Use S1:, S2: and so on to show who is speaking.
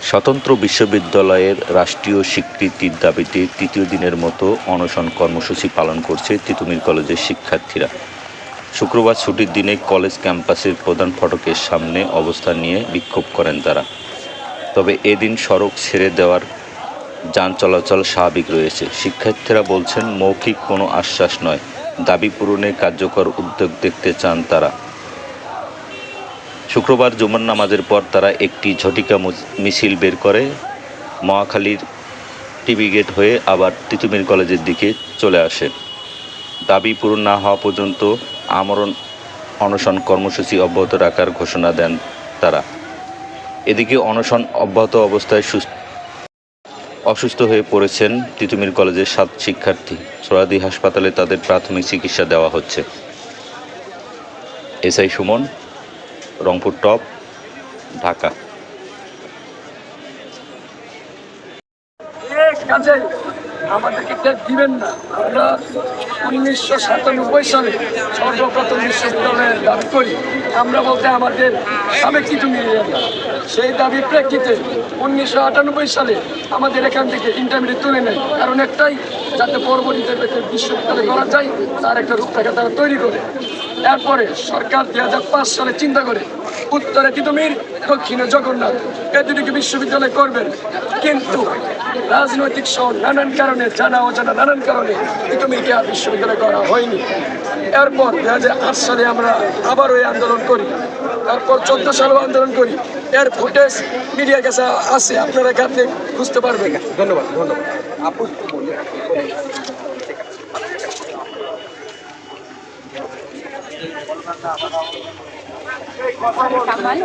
S1: স্বতন্ত্র বিশ্ববিদ্যালয়ের রাষ্ট্রীয় স্বীকৃতির দাবিতে তৃতীয় দিনের মতো অনশন কর্মসূচি পালন করছে তিতুমির কলেজের শিক্ষার্থীরা। শুক্রবার ছুটির দিনে কলেজ ক্যাম্পাসের প্রধান ফটকের সামনে অবস্থান নিয়ে বিক্ষোভ করেন তারা। তবে এদিন সড়ক ছেড়ে দেওয়ার যান চলাচল স্বাভাবিক রয়েছে। শিক্ষার্থীরা বলছেন, মৌখিক কোনো আশ্বাস নয়। দাবি পূরণে কার্যকর উদ্যোগ দেখতে চান তারা। শুক্রবার জুমার নামাজের পর তারা একটি ঝটিকা মিছিল বের করে মহাখালীর টিভি গেট হয়ে আবার তিতুমির কলেজের দিকে চলে আসে। দাবি পূরণ না হওয়া পর্যন্ত আমরণ অনশন কর্মসূচি অব্যাহত রাখার ঘোষণা দেন তারা। এদিকে অনশন অব্যাহত অবস্থায় সুস্থ অসুস্থ হয়ে পড়েছেন তিতুমির কলেজের সাত শিক্ষার্থী। সোরাদি হাসপাতালে তাদের প্রাথমিক চিকিৎসা দেওয়া হচ্ছে। SI Suman Rangpur top, Dhaka.
S2: কাজে আমাদেরকে ট্যাগ দিবেন না। আমরা উনিশশো সাতানব্বই সালে সর্বপ্রথম বিশ্ববিদ্যালয়ের দাবি করি, আমরা বলতে আমাদের সাবেক কিছু মিলিয়ে না সেই দাবির প্রেক্ষিতে উনিশশো আটানব্বই সালে আমাদের এখান থেকে ইন্টারমিডিয়েট তুলে নেয়। কারণ একটাই, যাতে পরবর্তীতে বিশ্ববিদ্যালয় করা যায়, তার একটা রূপরেখা তারা তৈরি করে। এরপরে সরকার দুই হাজার পাঁচ সালে চিন্তা করে, উত্তরে তিতুমির দক্ষিণে জগন্নাথ। এ দুটিকে বিশ্ববিদ্যালয় করবেন। কিন্তু রাজনৈতিক সহ নানান কারণে, জানা অজানা নানান কারণে তিতুমিরকে আর বিশ্ববিদ্যালয় করা হয়নি। এরপর দুই হাজার আট সালে আমরা আবার ওই আন্দোলন করি। তারপর চোদ্দ সালেও আন্দোলন করি। এর ফুটেজ মিডিয়ার কাছে আছে। আপনারা কাছে বুঝতে পারবেন। ধন্যবাদ ধন্যবাদ। আপু
S3: Taman.